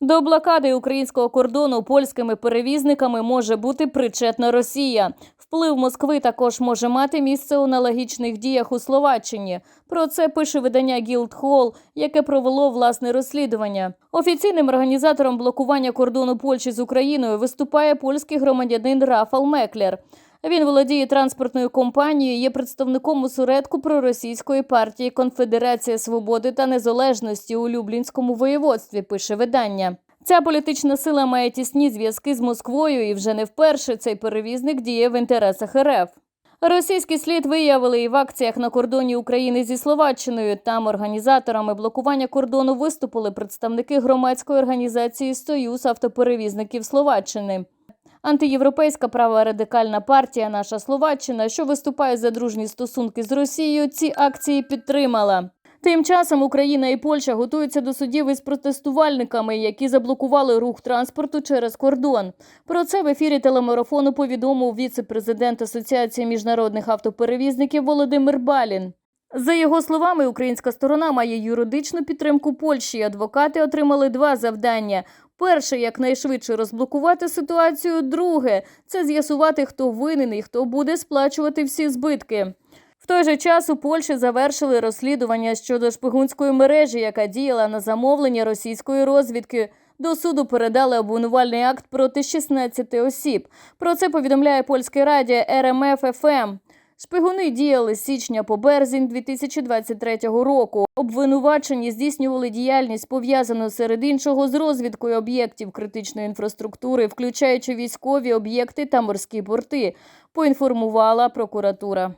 До блокади українського кордону польськими перевізниками може бути причетна Росія. Вплив Москви також може мати місце у аналогічних діях у Словаччині. Про це пише видання Guildhall, яке провело власне розслідування. Офіційним організатором блокування кордону Польщі з Україною виступає польський громадянин Рафал Меклер. Він володіє транспортною компанією, є представником осередку проросійської партії Конфедерація свободи та незалежності у Люблінському воєводстві. Пише видання. Ця політична сила має тісні зв'язки з Москвою, і вже не вперше цей перевізник діє в інтересах РФ. Російський слід виявили і в акціях на кордоні України зі Словаччиною. Там організаторами блокування кордону виступили представники громадської організації Союз автоперевізників Словаччини. Антиєвропейська права радикальна партія Наша Словаччина, що виступає за дружні стосунки з Росією, ці акції підтримала. Тим часом Україна і Польща готуються до судів із протестувальниками, які заблокували рух транспорту через кордон. Про це в ефірі телемарафону повідомив віце-президент Асоціації міжнародних автоперевізників Володимир Балін. За його словами, українська сторона має юридичну підтримку Польщі. Адвокати отримали два завдання: перше якнайшвидше розблокувати ситуацію. Друге це з'ясувати, хто винен і хто буде сплачувати всі збитки. В той же час у Польщі завершили розслідування щодо шпигунської мережі, яка діяла на замовлення російської розвідки. До суду передали обвинувальний акт проти 16 осіб. Про це повідомляє польське радіо РМФ ФМ. Шпигуни діяли з січня по березень 2023 року. Обвинувачені здійснювали діяльність пов'язану серед іншого з розвідкою об'єктів критичної інфраструктури, включаючи військові об'єкти та морські порти. Поінформувала прокуратура.